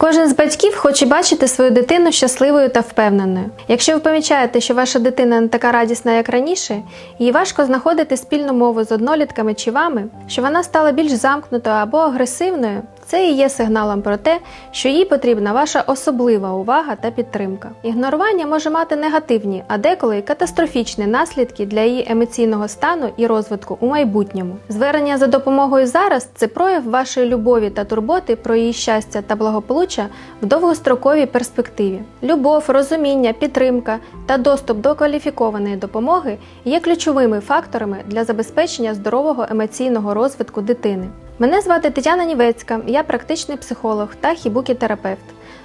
Кожен з батьків хоче бачити свою дитину щасливою та впевненою. Якщо ви помічаєте, що ваша дитина не така радісна, як раніше, їй важко знаходити спільну мову з однолітками чи вами, що вона стала більш замкнутою або агресивною, це і є сигналом про те, що їй потрібна ваша особлива увага та підтримка. Ігнорування може мати негативні, а деколи й катастрофічні наслідки для її емоційного стану і розвитку у майбутньому. Звернення за допомогою зараз це прояв вашої любові та турботи про її щастя та благополуччя в довгостроковій перспективі. Любов, розуміння, підтримка та доступ до кваліфікованої допомоги є ключовими факторами для забезпечення здорового емоційного розвитку дитини. Мене звати Тетяна Нівецька, я практичний психолог та хібукі-терапевт.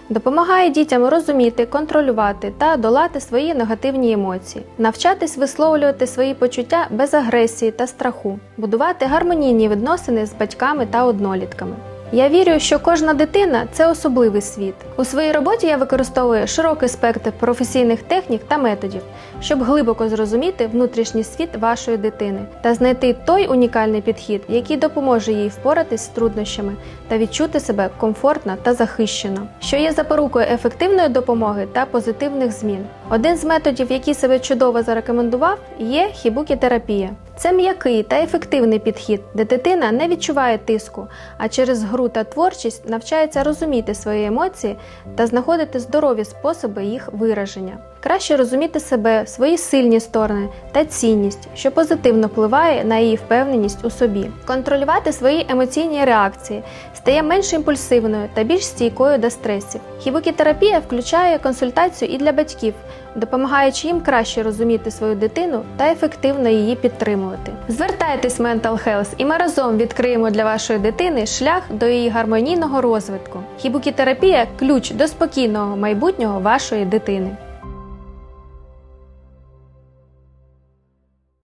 Допомагаю дітям розуміти, контролювати та долати свої негативні емоції, навчатись висловлювати свої почуття без агресії та страху, будувати гармонійні відносини з батьками та однолітками. Я вірю, що кожна дитина це особливий світ. У своїй роботі я використовую широкий спектр професійних технік та методів, щоб глибоко зрозуміти внутрішній світ вашої дитини та знайти той унікальний підхід, який допоможе їй впоратись з труднощами та відчути себе комфортно та захищено, що є запорукою ефективної допомоги та позитивних змін. Один з методів, який себе чудово зарекомендував, є хібукі-терапія. Це м'який та ефективний підхід, де дитина не відчуває тиску, а через гру та творчість навчається розуміти свої емоції та знаходити здорові способи їх вираження. Краще розуміти себе, свої сильні сторони та цінність, що позитивно впливає на її впевненість у собі. Контролювати свої емоційні реакції стає менш імпульсивною та більш стійкою до стресів. Хібукітерапія включає консультацію і для батьків, допомагаючи їм краще розуміти свою дитину та ефективно її підтримувати. Звертайтесь в Mental Health і ми разом відкриємо для вашої дитини шлях до її гармонійного розвитку. Хібукітерапія ключ до спокійного майбутнього вашої дитини.